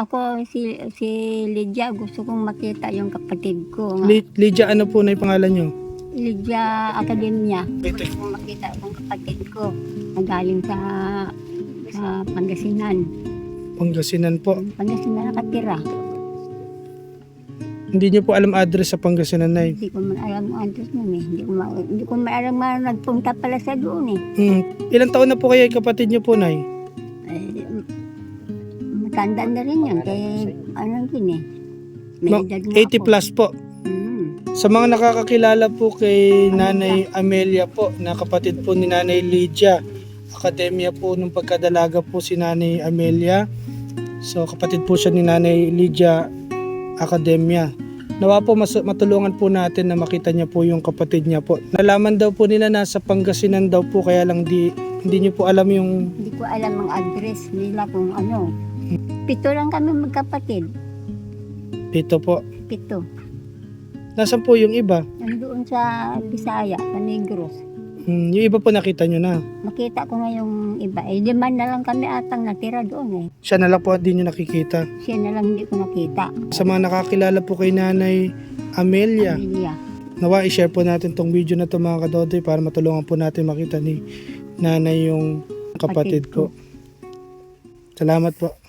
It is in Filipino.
Ako, si, si Lydia, gusto kong makita yung kapatid ko. Li- Lydia, ano po na yung pangalan nyo? Lydia Academia. Gusto kong makita yung kapatid ko na galing sa, sa Pangasinan. Pangasinan po. Pangasinan nakatira. Hindi nyo po alam address sa Pangasinan na Hindi ko man alam ang address nun eh. Hindi ko, ma- hindi ko man alam na nagpunta pala sa doon eh. Hmm. Ilang taon na po kayo yung kapatid nyo po, Nay? eh matanda na rin yan. Kaya ano yun eh. May Ma- edad na 80 ako. plus po. Mm. Sa mga nakakakilala po kay Nanay Amelia po, na kapatid po ni Nanay Lydia, akademya po nung pagkadalaga po si Nanay Amelia. So kapatid po siya ni Nanay Lydia Akademya. Nawa po mas, matulungan po natin na makita niya po yung kapatid niya po. Nalaman daw po nila nasa Pangasinan daw po kaya lang di hindi niyo po alam yung Hindi ko alam ang address nila kung ano. Pito lang kami magkapatid. pito po. Pito. Nasaan po yung iba? Nandoon sa Bisaya, sa Negros. Hmm, yung iba po nakita niyo na. Nakita ko nga yung iba. Eh, lima na lang kami atang natira doon eh. Siya na lang po hindi niyo nakikita. Siya na lang hindi ko nakita. Sa mga nakakilala po kay Nanay Amelia, Pamilya. nawa i-share po natin tong video na to mga kadodoy para matulungan po natin makita ni nanay yung kapatid Kapatid ko. ko. Salamat po.